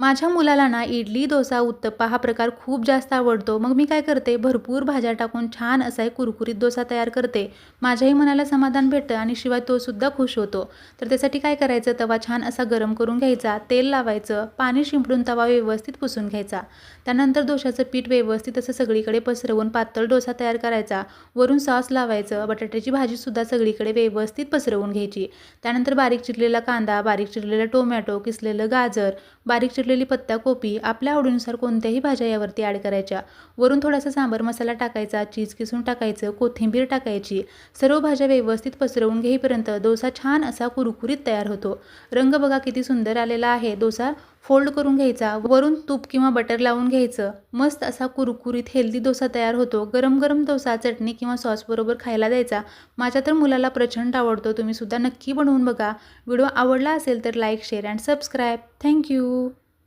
माझ्या मुलाला ना इडली डोसा उत्तप्पा हा प्रकार खूप जास्त आवडतो. मग मी काय करते? भरपूर भाज्या टाकून छान असा एक कुरकुरीत डोसा तयार करते. माझ्याही मनाला समाधान भेटतं आणि शिवाय तो सुद्धा खुश होतो. तर त्यासाठी काय करायचं? तवा छान असा गरम करून घ्यायचा. तेल लावायचं. पाणी शिंपडून तवा व्यवस्थित पुसून घ्यायचा. त्यानंतर डोशाचं पीठ व्यवस्थित असं सगळीकडे पसरवून पातळ डोसा तयार करायचा. वरून सॉस लावायचं. बटाट्याची भाजीसुद्धा सगळीकडे व्यवस्थित पसरवून घ्यायची. त्यानंतर बारीक चिरलेला कांदा बारीक चिरलेला टोमॅटो किसलेलं गाजर बारीक चिरलेली पत्ताकोबी आपल्या आवडीनुसार कोणत्याही भाज्या यावरती ॲड करायच्या. वरून थोडासा सांबार मसाला टाकायचा चीज किसून टाकायचं कोथिंबीर टाकायची. सर्व भाज्या व्यवस्थित पसरवून घेईपर्यंत डोसा छान असा कुरकुरीत तयार होतो. रंग बघा किती सुंदर आलेला आहे. डोसा फोल्ड करून घ्यायचा वरून तूप किंवा बटर लावून घ्यायचं. मस्त असा कुरकुरीत हेल्दी डोसा तयार होतो. गरम गरम डोसा चटणी किंवा सॉसबरोबर खायला द्यायचा. माझ्या तर मुलाला प्रचंड आवडतो. तुम्ही सुद्धा नक्की बनवून बघा. व्हिडिओ आवडला असेल तर like share and subscribe. Thank you.